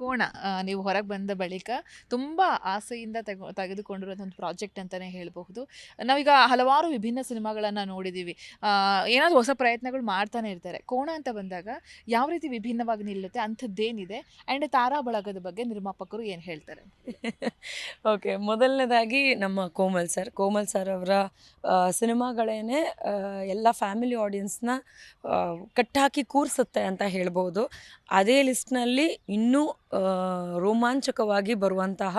ಕೋಣ ನೀವು ಹೊರಗೆ ಬಂದ ಬಳಿಕ ತುಂಬ ಆಸೆಯಿಂದ ತೆಗೊ ತೆಗೆದುಕೊಂಡಿರೋದು ಒಂದು ಪ್ರಾಜೆಕ್ಟ್ ಅಂತಲೇ ಹೇಳಬಹುದು. ನಾವೀಗ ಹಲವಾರು ವಿಭಿನ್ನ ಸಿನಿಮಾಗಳನ್ನು ನೋಡಿದ್ದೀವಿ ಏನಾದರೂ ಹೊಸ ಪ್ರಯತ್ನಗಳು ಮಾಡ್ತಾನೆ ಇರ್ತಾರೆ. ಕೋಣ ಅಂತ ಬಂದಾಗ ಯಾವ ರೀತಿ ವಿಭಿನ್ನವಾಗಿ ನಿಲ್ಲುತ್ತೆ, ಅಂಥದ್ದೇನಿದೆ? ಆ್ಯಂಡ್ ತಾರಾ ಬಳಗದ ಬಗ್ಗೆ ನಿರ್ಮಾಪಕರು ಏನು ಹೇಳ್ತಾರೆ? ಓಕೆ ಮೊದಲನೇದಾಗಿ ನಮ್ಮ ಕೋಮಲ್ ಸರ್. ಕೋಮಲ್ ಸರ್ ಅವರ ಸಿನಿಮಾಗಳೇನೆ ಎಲ್ಲ ಫ್ಯಾಮಿಲಿ ಆಡಿಯನ್ಸ್ನ ಕಟ್ಟಾಕಿ ಕೂರಿಸುತ್ತೆ ಅಂತ ಹೇಳ್ಬೋದು ಅದೇ ಲಿಸ್ಟ್ನಲ್ಲಿ ಇನ್ನೂ ರೋಮಾಂಚಕವಾಗಿ ಬರುವಂತಹ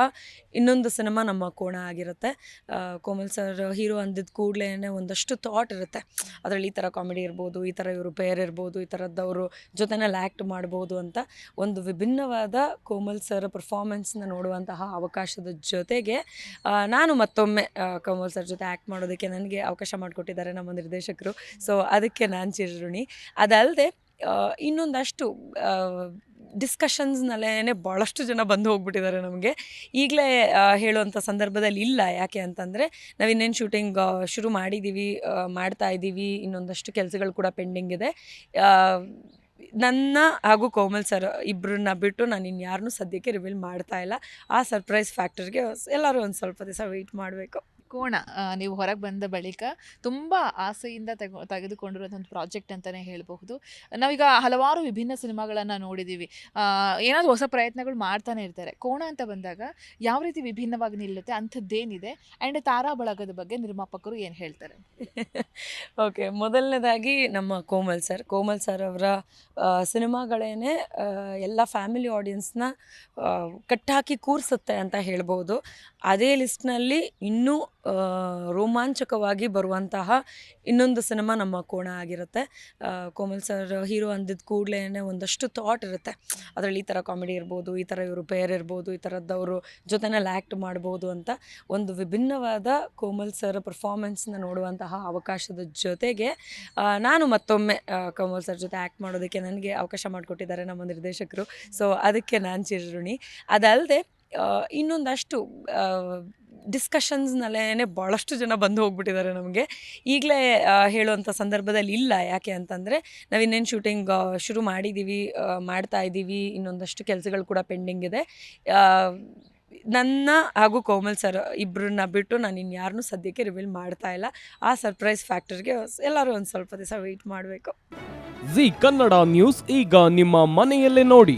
ಇನ್ನೊಂದು ಸಿನಿಮಾ ನಮ್ಮ ಕೋಣ ಆಗಿರುತ್ತೆ. ಕೋಮಲ್ ಸರ್ ಹೀರೋ ಅಂದಿದ್ದ ಕೂಡಲೇ ಒಂದಷ್ಟು ಥಾಟ್ ಇರುತ್ತೆ. ಅದರಲ್ಲಿ ಈ ಥರ ಕಾಮಿಡಿ ಇರ್ಬೋದು, ಈ ಥರ ಇವರು ಪೇರ್ ಇರ್ಬೋದು, ಈ ಥರದ್ದವರು ಜೊತೆನಲ್ಲಿ ಆ್ಯಕ್ಟ್ ಮಾಡ್ಬೋದು ಅಂತ ಒಂದು ವಿಭಿನ್ನವಾದ ಕೋಮಲ್ ಸರ್ ಪರ್ಫಾರ್ಮೆನ್ಸ್ನ ನೋಡುವಂತಹ ಅವಕಾಶದ ಜೊತೆಗೆ ನಾನು ಮತ್ತೊಮ್ಮೆ ಕೋಮಲ್ ಸರ್ ಜೊತೆ ಆ್ಯಕ್ಟ್ ಮಾಡೋದಕ್ಕೆ ನನಗೆ ಅವಕಾಶ ಮಾಡಿಕೊಟ್ಟಿದ್ದಾರೆ ನಮ್ಮ ನಿರ್ದೇಶಕರು. ಸೊ ಅದಕ್ಕೆ ನಾನು ಚಿರಋಣಿ. ಅದಲ್ಲದೆ ಇನ್ನೊಂದಷ್ಟು ಡಿಸ್ಕಷನ್ಸ್ನಲ್ಲೇ ಭಾಳಷ್ಟು ಜನ ಬಂದು ಹೋಗ್ಬಿಟ್ಟಿದ್ದಾರೆ ನಮಗೆ. ಈಗಲೇ ಹೇಳುವಂಥ ಸಂದರ್ಭದಲ್ಲಿ ಇಲ್ಲ. ಯಾಕೆ ಅಂತಂದರೆ ನಾವು ಇನ್ನೇನು ಶೂಟಿಂಗ್ ಶುರು ಮಾಡಿದ್ದೀವಿ ಮಾಡ್ತಾ ಇದ್ದೀವಿ ಇನ್ನೊಂದಷ್ಟು ಕೆಲಸಗಳು ಕೂಡ ಪೆಂಡಿಂಗ್ ಇದೆ. ನನ್ನ ಹಾಗೂ ಕೋಮಲ್ ಸರ್ ಇಬ್ಬರನ್ನ ಬಿಟ್ಟು ನಾನು ಇನ್ಯಾರನ್ನೂ ಸದ್ಯಕ್ಕೆ ರಿವೀಲ್ ಮಾಡ್ತಾ ಇಲ್ಲ. ಆ ಸರ್ಪ್ರೈಸ್ ಫ್ಯಾಕ್ಟರ್ಗೆ ಎಲ್ಲರೂ ಒಂದು ಸ್ವಲ್ಪ ದಿವಸ ವೆಯ್ಟ್ ಮಾಡಬೇಕು. ಕೋಣ ನೀವು ಹೊರಗೆ ಬಂದ ಬಳಿಕ ತುಂಬ ಆಸೆಯಿಂದ ತೆಗೆ ತೆಗೆದುಕೊಂಡಿರುವಂಥ ಒಂದು ಪ್ರಾಜೆಕ್ಟ್ ಅಂತಲೇ ಹೇಳಬಹುದು. ನಾವೀಗ ಹಲವಾರು ವಿಭಿನ್ನ ಸಿನಿಮಾಗಳನ್ನು ನೋಡಿದ್ದೀವಿ ಏನಾದರೂ ಹೊಸ ಪ್ರಯತ್ನಗಳು ಮಾಡ್ತಾನೆ ಇರ್ತಾರೆ. ಕೋಣ ಅಂತ ಬಂದಾಗ ಯಾವ ರೀತಿ ವಿಭಿನ್ನವಾಗಿ ನಿಲ್ಲುತ್ತೆ, ಅಂಥದ್ದೇನಿದೆ? ಆ್ಯಂಡ್ ತಾರಾ ಬಳಗದ ಬಗ್ಗೆ ನಿರ್ಮಾಪಕರು ಏನು ಹೇಳ್ತಾರೆ? ಓಕೆ, ಮೊದಲನೇದಾಗಿ ನಮ್ಮ ಕೋಮಲ್ ಸರ್. ಕೋಮಲ್ ಸರ್ ಅವರ ಸಿನಿಮಾಗಳೇನೆ ಎಲ್ಲ ಫ್ಯಾಮಿಲಿ ಆಡಿಯನ್ಸ್ನ ಕಟ್ಟಾಕಿ ಕೂರಿಸುತ್ತೆ ಅಂತ ಹೇಳ್ಬೋದು ಅದೇ ಲಿಸ್ಟ್ನಲ್ಲಿ ಇನ್ನೂ ರೋಮಾಂಚಕವಾಗಿ ಬರುವಂತಹ ಇನ್ನೊಂದು ಸಿನಿಮಾ ನಮ್ಮ ಕೋಣ ಆಗಿರುತ್ತೆ. ಕೋಮಲ್ ಸರ್ ಹೀರೋ ಅಂದಿದ್ದ ಕೂಡಲೇ ಒಂದಷ್ಟು ಥಾಟ್ ಇರುತ್ತೆ. ಅದರಲ್ಲಿ ಈ ಥರ ಕಾಮಿಡಿ ಇರ್ಬೋದು, ಈ ಥರ ಇವರು ಪೇರ್ ಇರ್ಬೋದು, ಈ ಥರದ್ದವರು ಜೊತೆನಲ್ಲಿ ಆ್ಯಕ್ಟ್ ಮಾಡ್ಬೋದು ಅಂತ ಒಂದು ವಿಭಿನ್ನವಾದ ಕೋಮಲ್ ಸರ್ ಪರ್ಫಾರ್ಮೆನ್ಸ್ನ ನೋಡುವಂತಹ ಅವಕಾಶದ ಜೊತೆಗೆ ನಾನು ಮತ್ತೊಮ್ಮೆ ಕೋಮಲ್ ಸರ್ ಜೊತೆ ಆ್ಯಕ್ಟ್ ಮಾಡೋದಕ್ಕೆ ನನಗೆ ಅವಕಾಶ ಮಾಡಿಕೊಟ್ಟಿದ್ದಾರೆ ನಮ್ಮ ನಿರ್ದೇಶಕರು. ಸೊ ಅದಕ್ಕೆ ನಾನು ಚಿರಋಣಿ. ಅದಲ್ಲದೆ ಇನ್ನೊಂದಷ್ಟು ಡಿಸ್ಕಷನ್ಸ್ನಲ್ಲೇ ಭಾಳಷ್ಟು ಜನ ಬಂದು ಹೋಗ್ಬಿಟ್ಟಿದ್ದಾರೆ ನಮಗೆ. ಈಗಲೇ ಹೇಳುವಂಥ ಸಂದರ್ಭದಲ್ಲಿ ಇಲ್ಲ. ಯಾಕೆ ಅಂತಂದರೆ ನಾವು ಇನ್ನೇನು ಶೂಟಿಂಗ್ ಶುರು ಮಾಡಿದ್ದೀವಿ ಮಾಡ್ತಾ ಇದ್ದೀವಿ ಇನ್ನೊಂದಷ್ಟು ಕೆಲಸಗಳು ಕೂಡ ಪೆಂಡಿಂಗ್ ಇದೆ. ನನ್ನ ಹಾಗೂ ಕೋಮಲ್ ಸರ್ ಇಬ್ಬರನ್ನ ಬಿಟ್ಟು ನಾನು ಇನ್ಯಾರನ್ನೂ ಸದ್ಯಕ್ಕೆ ರಿವೀಲ್ ಮಾಡ್ತಾ ಇಲ್ಲ. ಆ ಸರ್ಪ್ರೈಸ್ ಫ್ಯಾಕ್ಟರ್ಗೆ ಎಲ್ಲರೂ ಒಂದು ಸ್ವಲ್ಪ ದಿವಸ ವೆಯ್ಟ್ ಮಾಡಬೇಕು. ಜಿ ಕನ್ನಡ ನ್ಯೂಸ್ ಈಗ ನಿಮ್ಮ ಮನೆಯಲ್ಲೇ ನೋಡಿ.